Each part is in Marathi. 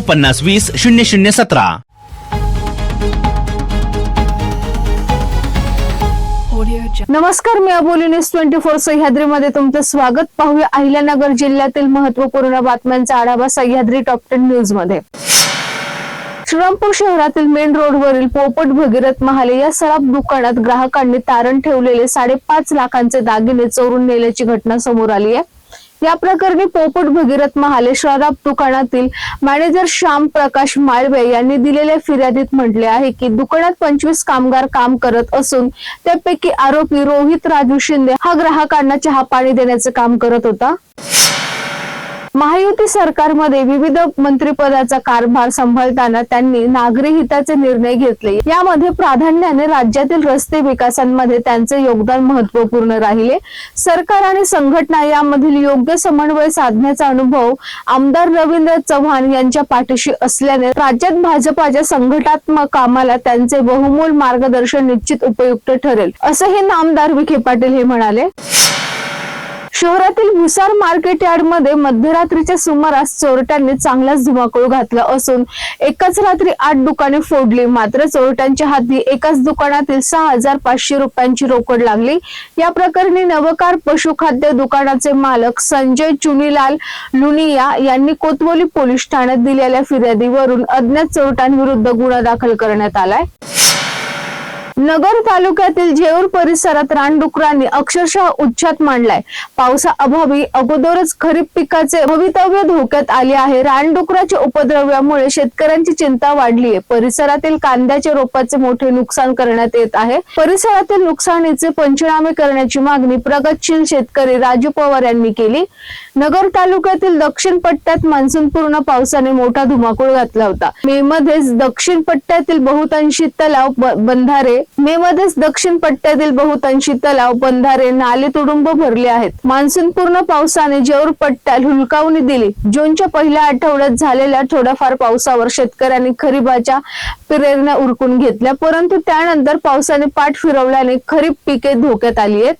पन्नास वीस शून्य शून्य सतरा. नमस्कार मी अबोली न्यूज ट्वेंटी फोर. सह्याद्रीमध्ये तुमचं स्वागत. पाहूया अहिल्यानगर जिल्ह्यातील महत्त्वपूर्ण बातम्यांचा आढावा सह्याद्री टॉप टेन न्यूजमध्ये श्रीरामपूर शहरातील मेन रोडवरील पोपट भगीरथ महाले या सराफ दुकानात ग्राहकांनी तारण ठेवलेले साडेपाच लाखांचे दागिने चोरून नेल्याची घटना समोर आली आहे. या प्रकरणी पोपट भगीरथ महाले शराब दुकानातील मॅनेजर श्याम प्रकाश माळवे यांनी दिलेल्या फिर्यादीत म्हटले आहे की दुकानात पंचवीस कामगार काम करत असून त्यापैकी आरोपी रोहित राजू शिंदे हा ग्राहकांना चहा पाणी देण्याचे काम करत होता. महायुती सरकारमध्ये विविध मंत्रिपदाचा कारभार सांभाळताना त्यांनी नागरी हिताचे निर्णय घेतले. यामध्ये प्राधान्याने राज्यातील रस्ते विकासांमध्ये त्यांचे योगदान महत्त्वपूर्ण राहिले. सरकार आणि संघटना यामधील योग्य समन्वय साधण्याचा अनुभव आमदार रवींद्र चव्हाण यांच्या पाठीशी असल्याने राज्यात भाजपाच्या संघटात्मक कामाला त्यांचे बहुमोल मार्गदर्शन निश्चित उपयुक्त ठरेल असं हे नामदार विखे पाटील हे म्हणाले. शहरातील भुसार मार्केट यार्डमध्ये मध्यरात्रीच्या सुमारास चोरट्यांनी चांगलाच धुमाकूळ घातला असून एकाच रात्री आठ दुकाने फोडली. मात्र चोरट्यांच्या हाती एकाच दुकानातील सहा हजार पाचशे रुपयांची रोकड लागली. या प्रकरणी नवकार पशुखाद्य दुकानाचे मालक संजय चुनीलाल लुनिया यांनी कोतवली पोलीस ठाण्यात दिलेल्या फिर्यादीवरून अज्ञात चोरट्यांविरुद्ध गुन्हा दाखल करण्यात आलाय. नगर तालुक्यातील जेऊर परिसरात रानडुकरांनी अक्षरशः उच्चात मांडलाय. पावसाअभावी अगोदरच खरीप पिकाचे भवितव्य धोक्यात आले आहे. रानडुकराच्या उपद्रव्यामुळे शेतकऱ्यांची चिंता वाढली आहे परिसरातील कांद्याच्या रोपाचे मोठे नुकसान करण्यात येत आहे. परिसरातील नुकसानीचे पंचनामे करण्याची मागणी प्रगतशील शेतकरी राजू पवार यांनी केली. नगर तालुक्यातील दक्षिण पट्ट्यात मान्सून पूर्ण पावसाने मोठा धुमाकूळ घातला होता. मे मध्येच दक्षिण पट्ट्यातील बहुतांशी तलाव बंधारे बंधारे मे मध्येच दक्षिण पट्ट्यातील बहुतांशी तलाव बंधारे नाले तुडुंब भरले आहेत. मान्सून पूर्ण पावसाने जेऊर पट्ट्यात हुलकावणी दिली. जूनच्या पहिल्या आठवड्यात झालेल्या थोड्याफार पावसावर शेतकऱ्यांनी खरीपाच्या प्रेरणा उरकून घेतल्या परंतु त्यानंतर पावसाने पाठ फिरवल्याने खरीप पिके धोक्यात आली आहेत.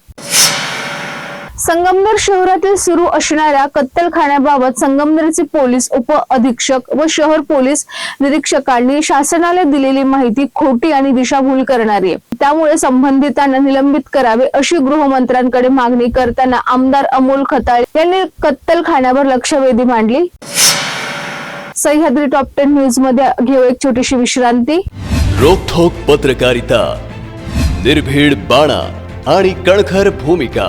संगमनेर शहरातील सुरू असणाऱ्या कत्तलखान्याबाबत संगमनेरचे पोलीस उप अधीक्षक व शहर पोलीस निरीक्षकांनी शासनाला दिलेली माहिती खोटी आणि दिशाभूल करणारी आहे. त्यामुळे संबंधितांना निलंबित करावे अशी गृहमंत्र्यांकडे मागणी करताना आमदार अमोल खताळे यांनी कत्तलखान्यावर लक्षवेधी मांडली. सह्याद्री टॉप टेन न्यूजमध्ये घेऊ एक छोटीशी विश्रांती. रोखोक पत्रकारिता निर्भीड बाणा आणि कणखर भूमिका.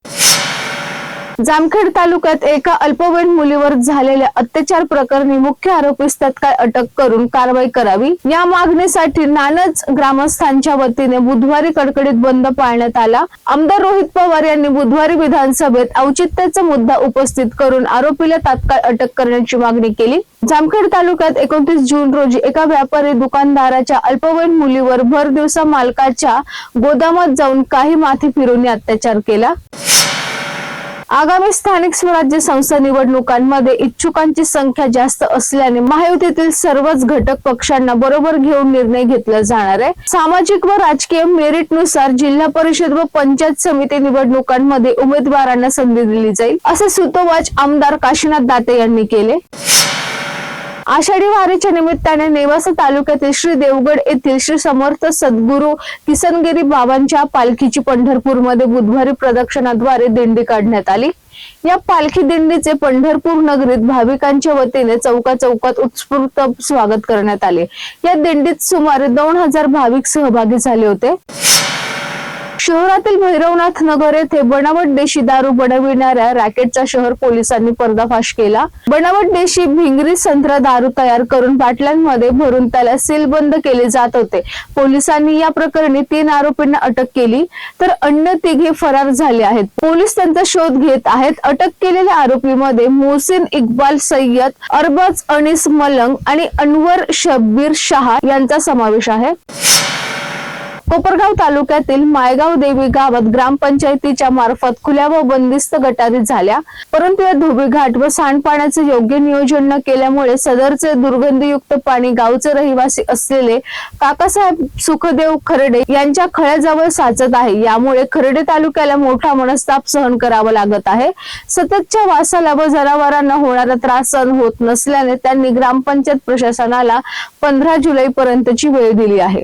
जामखेड तालुक्यात एका अल्पवयीन मुलीवर झालेल्या अत्याचार प्रकरणी मुख्य आरोपीस तत्काळ अटक करून कारवाई करावी? या मागणीसाठी नानच ग्रामस्थांच्या वतीने बुधवारी कडकडीत बंद पाळण्यात आला. आमदार रोहित पवार यांनी बुधवारी विधानसभेत औचित्याचा मुद्दा उपस्थित करून आरोपीला तात्काळ अटक करण्याची मागणी केली. जामखेड तालुक्यात एकोणतीस जून रोजी एका व्यापारी दुकानदाराच्या अल्पवयीन मुलीवर भर दिवसा मालकाच्या गोदामात जाऊन काही माथी फिरून अत्याचार केला. आगामी स्थानिक स्वराज्य संस्था निवडणुकांमध्ये इच्छुकांची संख्या जास्त असल्याने महायुतीतील सर्वच घटक पक्षांना बरोबर घेऊन निर्णय घेतला जाणार आहे. सामाजिक व राजकीय मेरिटनुसार जिल्हा परिषद व पंचायत समिती निवडणुकांमध्ये उमेदवारांना संधी दिली जाईल असे सुतोवाच आमदार काशीनाथ दाते यांनी केले. आषाढी वारीच्या निमित्ताने नेवासा तालुक्यातील श्री देवगड येथील श्री समर्थ सद्गुरू किसनगिरी बाबांच्या पालखीची पंढरपूरमध्ये बुधवारी प्रदक्षिणाद्वारे दिंडी काढण्यात आली. या पालखी दिंडीचे पंढरपूर नगरीत भाविकांच्या वतीने चौका चौकात उत्स्फूर्त स्वागत करण्यात आले. या दिंडीत सुमारे दोन हजार भाविक सहभागी झाले होते. शहरातील भैरवनाथ नगर येथे बनावट देशी दारू बनविणाऱ्या रॅकेटचा शहर पोलिसांनी पर्दाफाश केला. बनावट देशी भिंगरी संत्रा दारू तयार करून बाटल्यांमध्ये भरून त्याला सीलबंद केले जात होते. पोलिसांनी या प्रकरणी तीन आरोपींना अटक केली तर अन्य तिघे फरार झाले आहेत. पोलीस त्यांचा शोध घेत आहेत. अटक केलेल्या आरोपीमध्ये मोहसिन इक्बाल सय्यद अरबाज अनिस मलंग आणि अनवर शब्बीर शहा यांचा समावेश आहे. कोपरगाव तालुक्यातील मायगाव देवी गावात ग्रामपंचायतीच्या मार्फत खुल्या व बंदिस्त गटारी झाल्या. परंतु या धोबीघाट व सांडपाण्याचे योग्य नियोजन न केल्यामुळे सदरचे दुर्गंधीयुक्त पाणी गावचे रहिवासी असलेले काकासाहेब सुखदेव खर्डे यांच्या खळ्याजवळ साचत आहे. यामुळे खरडे तालुक्याला मोठा मनस्ताप सहन करावा लागत आहे. सततच्या वासाला व जनावरांना होणारा त्रास सहन होत नसल्याने त्यांनी ग्रामपंचायत प्रशासनाला पंधरा जुलै पर्यंतची वेळ दिली आहे.